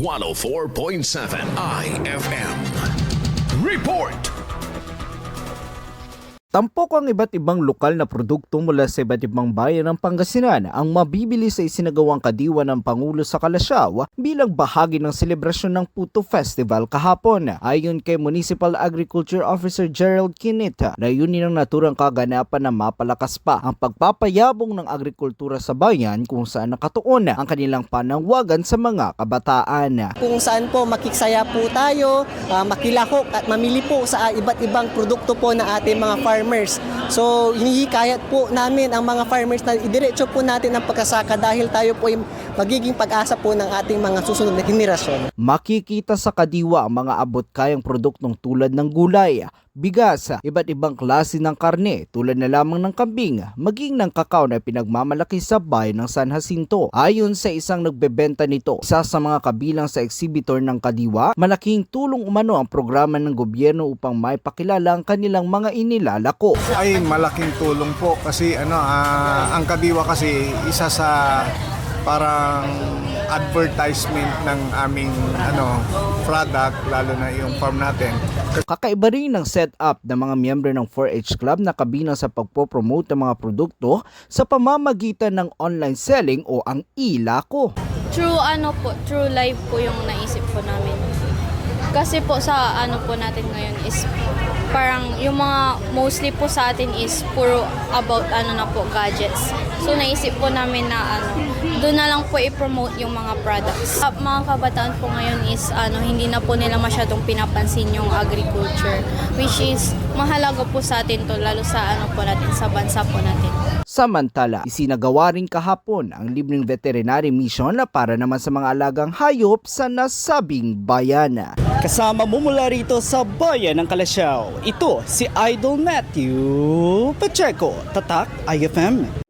104.7 IFM. Report! Tampok ang iba't ibang lokal na produkto mula sa iba't ibang bayan ng Pangasinan ang mabibili sa isinagawang kadiwa ng Pangulo sa Kalasyaw bilang bahagi ng selebrasyon ng Puto Festival kahapon. Ayon kay Municipal Agriculture Officer Gerald Kinita, layunin ng naturang kaganapan na mapalakas pa ang pagpapayabong ng agrikultura sa bayan kung saan nakatuon ang kanilang panangwagan sa mga kabataan. kung saan po makiksaya po tayo, ah, makilahok at mamili po sa iba't ibang produkto po ng ating mga farmers. So, hinihikayat po namin ang mga farmers na idiretso po natin ang pagkasaka dahil tayo po ay magiging pag-asa po ng ating mga susunod na henerasyon. Makikita sa kadiwa ang mga abot kayang produktong tulad ng gulay, bigas, iba't ibang klase ng karne tulad na lamang ng kambing, maging ng kakao na pinagmamalaki sa bayan ng San Jacinto. Ayon sa isang nagbebenta nito, isa sa mga kabilang sa exhibitor ng kadiwa, malaking tulong umano ang programa ng gobyerno upang maipakilala ang kanilang mga inilalako. ay malaking tulong po kasi ano ah, ang kadiwa kasi isa sa parang advertisement ng aming ano product lalo na yung farm natin Kakaiba rin ng setup ng mga miyembro ng 4H Club na kabilang sa pagpopromote ng mga produkto sa pamamagitan ng online selling o ang ilako. True ano po, true life po yung naisip po namin. Kasi po sa ano po natin ngayon is parang yung mga mostly po sa atin is puro about ano na po gadgets. So naisip po namin na ano, doon na lang po i-promote yung mga products. Sa mga kabataan po ngayon is ano, hindi na po nila masyadong pinapansin yung agriculture which is mahalaga po sa atin to lalo sa ano po natin sa bansa po natin. Samantala, isinagawa rin kahapon ang libreng veterinary mission na para naman sa mga alagang hayop sa nasabing bayan. Kasama mo mula rito sa bayan ng Kalasyaw. Ito si Idol Matthew Pacheco, Tatak IFM.